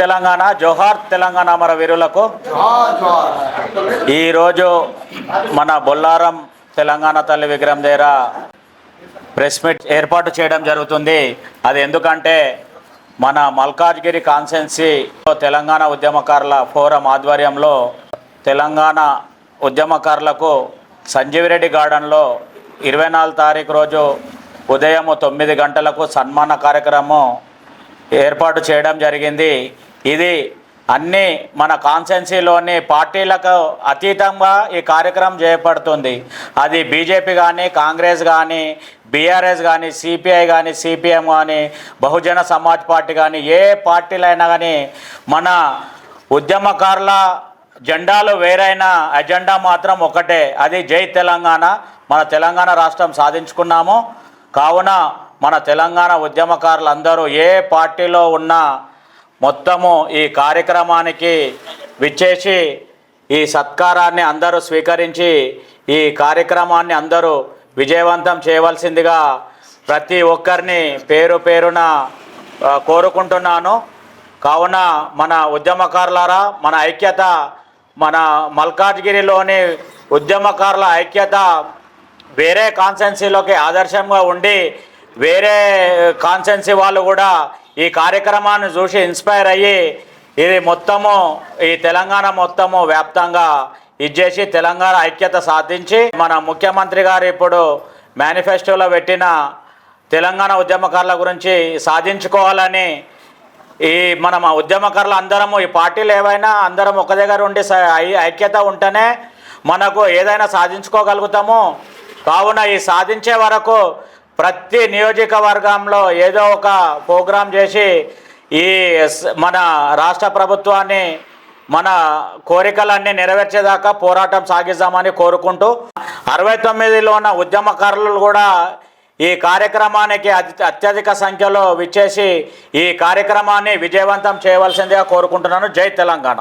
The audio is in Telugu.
తెలంగాణ జోహార్ తెలంగాణ మన వీరులకు. ఈరోజు మన బొల్లారం తెలంగాణ తల్లి విగ్రహం దగ్గర ప్రెస్ మీట్ ఏర్పాటు చేయడం జరుగుతుంది. అది ఎందుకంటే మన మల్కాజ్గిరి కాన్సెన్సీ తెలంగాణ ఉద్యమకారుల ఫోరం ఆధ్వర్యంలో తెలంగాణ ఉద్యమకారులకు సంజీవిరెడ్డి గార్డెన్లో ఇరవై నాలుగు తారీఖు రోజు ఉదయం తొమ్మిది గంటలకు సన్మాన కార్యక్రమం ఏర్పాటు చేయడం జరిగింది. ఇది అన్ని మన కాన్సెన్సీలోని పార్టీలకు అతీతంగా ఈ కార్యక్రమం చేపడుతుంది. అది బీజేపీ కానీ కాంగ్రెస్ కానీ బీఆర్ఎస్ కానీ సిపిఐ కానీ సిపిఎం కానీ బహుజన సమాజ్ పార్టీ కానీ ఏ పార్టీలైనా కానీ మన ఉద్యమకారుల జెండాలు వేరైన అజెండా మాత్రం ఒకటే. అది జై తెలంగాణ. మన తెలంగాణ రాష్ట్రం సాధించుకున్నాము. కావున మన తెలంగాణ ఉద్యమకారులందరూ ఏ పార్టీలో ఉన్నా మొత్తము ఈ కార్యక్రమానికి విచ్చేసి ఈ సత్కారాన్ని అందరూ స్వీకరించి ఈ కార్యక్రమాన్ని అందరూ విజయవంతం చేయవలసిందిగా ప్రతి ఒక్కరిని పేరు పేరున కోరుకుంటున్నాను. కావున మన ఉద్యమకారులారా మన ఐక్యత మన మల్కాజ్గిరిలోని ఉద్యమకారుల ఐక్యత వేరే కాన్సెన్సీలోకి ఆదర్శంగా ఉండి వేరే కాన్సెన్సీ వాళ్ళు కూడా ఈ కార్యక్రమాన్ని చూసి ఇన్స్పైర్ అయ్యి ఇది మొత్తము ఈ తెలంగాణ మొత్తము వ్యాప్తంగా ఇచ్చేసి తెలంగాణ ఐక్యత సాధించి మన ముఖ్యమంత్రి గారు ఇప్పుడు మేనిఫెస్టోలో పెట్టిన తెలంగాణ ఉద్యమకారుల గురించి సాధించుకోవాలని ఈ మనం ఉద్యమకారులు అందరము ఈ పార్టీలు ఏవైనా అందరం ఒక దగ్గర ఉండి ఐక్యత ఉంటేనే మనకు ఏదైనా సాధించుకోగలుగుతాము. కావున ఈ సాధించే వరకు ప్రతి నియోజకవర్గంలో ఏదో ఒక ప్రోగ్రాం చేసి ఈ మన రాష్ట్ర ప్రభుత్వాన్ని మన కోరికలన్నీ నెరవేర్చేదాకా పోరాటం సాగిద్దామని కోరుకుంటూ అరవై తొమ్మిదిలో ఉన్న ఉద్యమకారులు కూడా ఈ కార్యక్రమానికి అతి అత్యధిక సంఖ్యలో విచ్చేసి ఈ కార్యక్రమాన్ని విజయవంతం చేయవలసిందిగా కోరుకుంటున్నాను. జై తెలంగాణ.